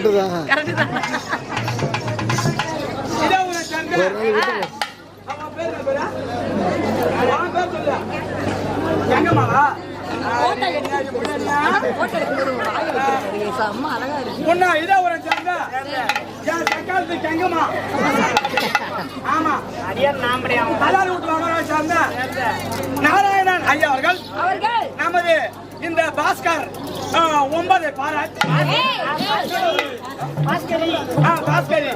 வாங்க சண்டை நாராயணன் ஐயா அவர்கள். அவர்கள். நமது இந்த பாஸ்கர் ஒன்பது பாராட் ஏய், ஏய், ஆ, பாஸ்கர்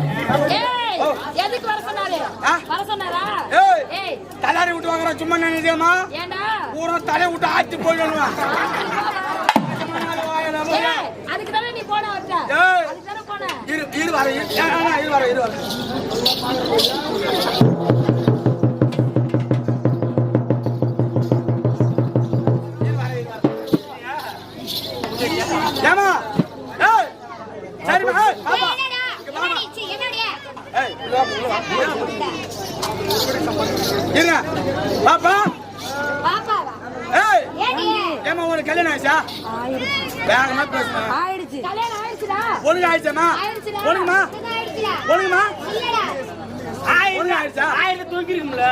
எதுக்கு வர சொன்னாரு ஆ? வர சொன்னாரா? ஏய். ஏய். தலாரி விட்டு வாங்குற சும்மா நினைச்சேமா ஏண்டா? பூரா தலையை விட்டு போயிடணும்? ஏய், அதுக்கு தானே நீ போன வச்ச ஏய். அதுக்கு தானே போன? இரு இரு வர இரு வர இரு வர. இருங்க. பாப்பா? ஏம்மா உனக்கு கல்யாணம் ஆயிடுச்சா? வேகமா பேசுமா. ஆயிடுச்சு. ஒழுங்கு. ஒழுங்குமா? ஒழுங்குமா? ஒழுங்கு ஆயிடுச்சா? தூக்கிருக்கும்ல.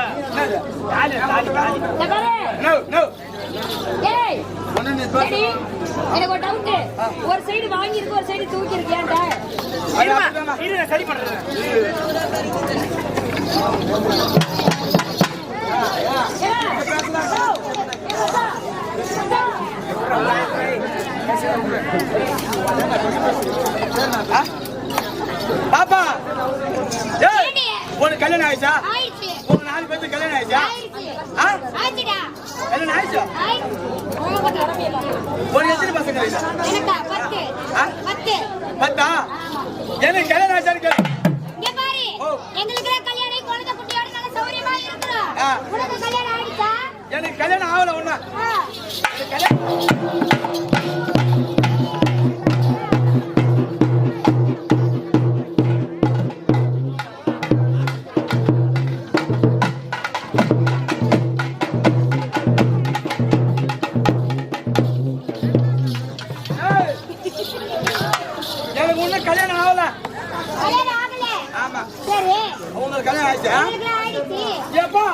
எனக்கு ஒரு டவுட் ஒரு சைடு வாங்கி இருக்கு ஒரு சைடு தூக்கி இருக்கு ஏன்டா அது அப்படிதாம்மா. இரு நான் சரி பண்றேன் பாப்பா. உனக்கு கல்யாணம் ஆயிடுச்சா? ஆயிடுச்சு. உங்க நாலு பேருக்கு கல்யாணம் ஆயிடுச்சா? ஆயிடுச்சு. கல்யாணம் ஆயிடுச்சா? உனக்கு எத்தனை பசங்க ஆயிடுச்சா பத்து. எனக்கு கல்யாணம் ஓ. எங்களுக்கு கல்யாணம் எனக்கு கல்யாணம் ஆகல ஒண்ணு. கல்யாணம். எனக்கு ஒண்ணும் கல்யாணம் ஆகல. சரி. உங்களுக்கு கல்யாணம் ஆயிடுச்சா? எப்பா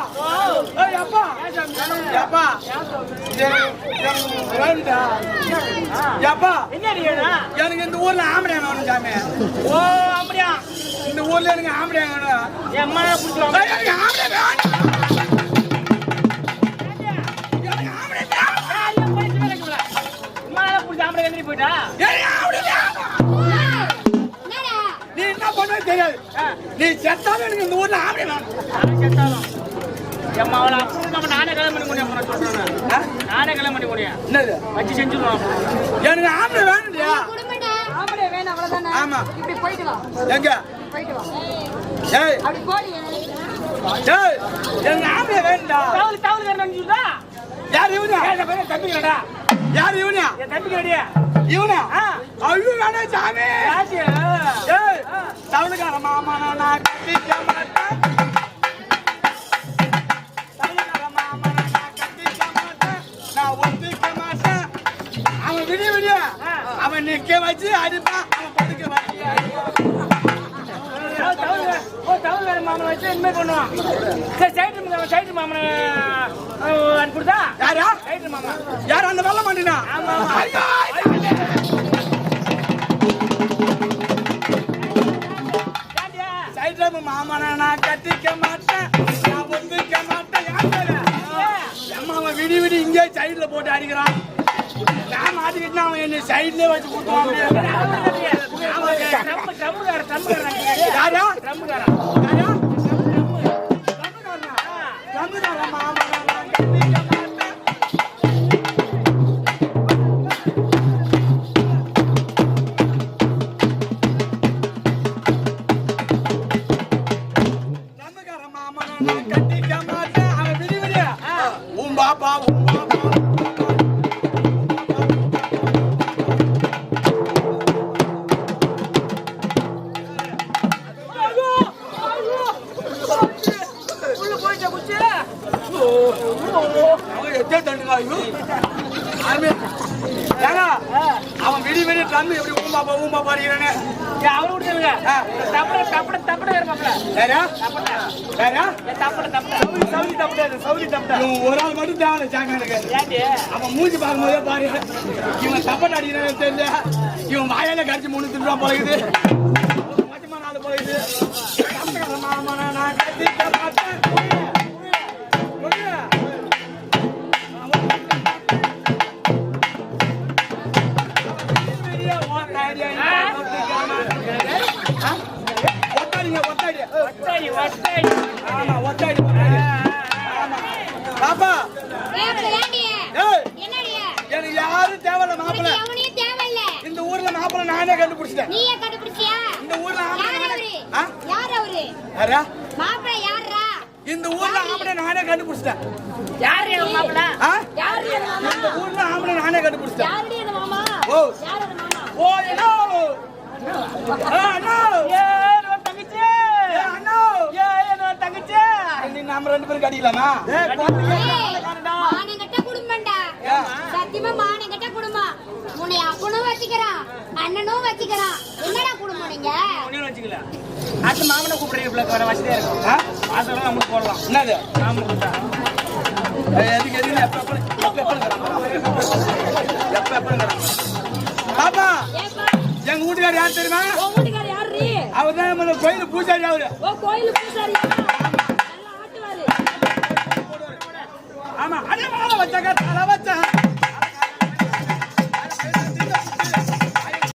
ஏய் எப்பா எப்பா வேணும்? எனக்கு இந்த ஊர்ல ஆம்பளை வேணும் சாமி. ஓ அப்படியா? இந்த ஊர்ல எனக்கு ஆம்பளை வேணும். பிடிச்சிருவாங்க எனக்கு போயிட்டா? தெரியாது நீ செத்தாலும் எனக்கு இந்த ஊர்ல ஆம்பளை வேணும். நான் செத்தாலும். என் அவளை நம்ம நானே கல்யாணம் பண்ணி முடியும் சொல்றேன்? நானே. கல்யாணம் பண்ணி முடியும். என்னது? வச்சு செஞ்சுருவோம். எனக்கு ஆம்பளை வேணும் அவ்வளவுதானே? ஆமா. இப்படி போயிட்டு வா. எங்க? போயிட்டு வா. ஏய். அப்படி போடி. ஏய் எனக்கு ஆம்பளை வேணும்டா. தவளு தவளு வேணும் சொல்லுதா யார் என் தம்பிக்கிறடியா இவனா. ஐயோ வேணா சாமி. தவளுக்கார மாமா நான் கட்டிக்க மாட்டேன். தவளுக்கார மாமா நான் கட்டிக்க மாட்டேன். நான் ஒத்துக்க மாட்டேன். அவன் விடிய விடிய அவன் நிக்க வச்சு அடிப்பான் அவன் படுக்க வச்சு வேற மாமனை வச்சு இனிமே பண்ணுவான். சரி, சைடு மாமன், சைடு மாமனை, அஹ், அனுப்பிவிடுதா? யாரா? சைடு மாமன். யார் அந்த வெள்ள மாட்டினா? மாமனை நான் கட்டிக்க மாட்டேன் நான் ஒத்துக்க மாட்டேன் அவன் விடி விடி இங்கே போட்டு அடிக்கிறான் நான் மாட்டிக்கிட்டு அவன் என்ன சைட்லயே வச்சு குத்துவான் யாரா? அவன் விடி விடி தம்பி எப்படி ஊம்பாப்பா ஊம்பாப்பா அடிக்கிறானே ஏய், அவரை விட்டுருங்க. தப்பட, தப்பட, தப்பட வேற மாப்பிள. யாரா தப்பட. தப்பட, தப்பட. Saudi தப்படாது, Saudi தப்படாது. இவன் ஒரு ஆள் மட்டும் தேவை ஏன்டி? அவன் மூஞ்சி பார்க்கும்போதே பாரு இவன் தப்பட்டு அடிக்கிறான்னு தெரியல இவன் வாயால கடிச்சு மூணு திருப்பா பழகுது மொத்தமா நாலு பழகுது நான் நானே கண்டுபிடிச்சிட்டேன் நீயே கண்டுபிடிச்சியா? இந்த ஊர்ல ஆம்பளை யார் அவரு? ஆ? யார் அவரு? யாரா? இந்த ஊர்ல ஆம்பளை நானே கண்டுபிடிச்சிட்டேன் யாரு என் மாப்பிள? மாமா? இந்த ஊர்ல ஆம்பளை நானே கண்டுபிடிச்சிட்டேன் யாருடி அந்த மாமா? ஓ. யார் மாமா? ஓ அண்ணா ஆ, அண்ணா ஏய், என்னோட தங்கச்சி. ஏ, அண்ணா ஏய், என்னோட தங்கச்சி. நீ நம்ம ரெண்டு பேரும் கடிக்கலாமா ஏய், மானங்கெட்ட வச்சுக்கிறான். என்னடா குடும்பம் நீங்க? ஒண்ணும் வச்சுக்கல. அடுத்து மாமனை கூப்பிடுறீங்க வர வசதியா இருக்கும். மாசம் நம்மளுக்கு போடலாம் என்னது ஆமா கொடுத்தா. எதுக்கு எதுக்கு எப்ப எப்ப எப்ப எப்ப பாப்பா எங்க வீட்டுக்காரர் யார் தெரியுமா வீட்டுக்காரர் யாருடி? அவர் தான் கோயில் பூஜாரி அவரு ஓ, கோயில் ஆட்டுவாரு. ஆமா அதே மாலை வச்சாக்க தலை வச்சா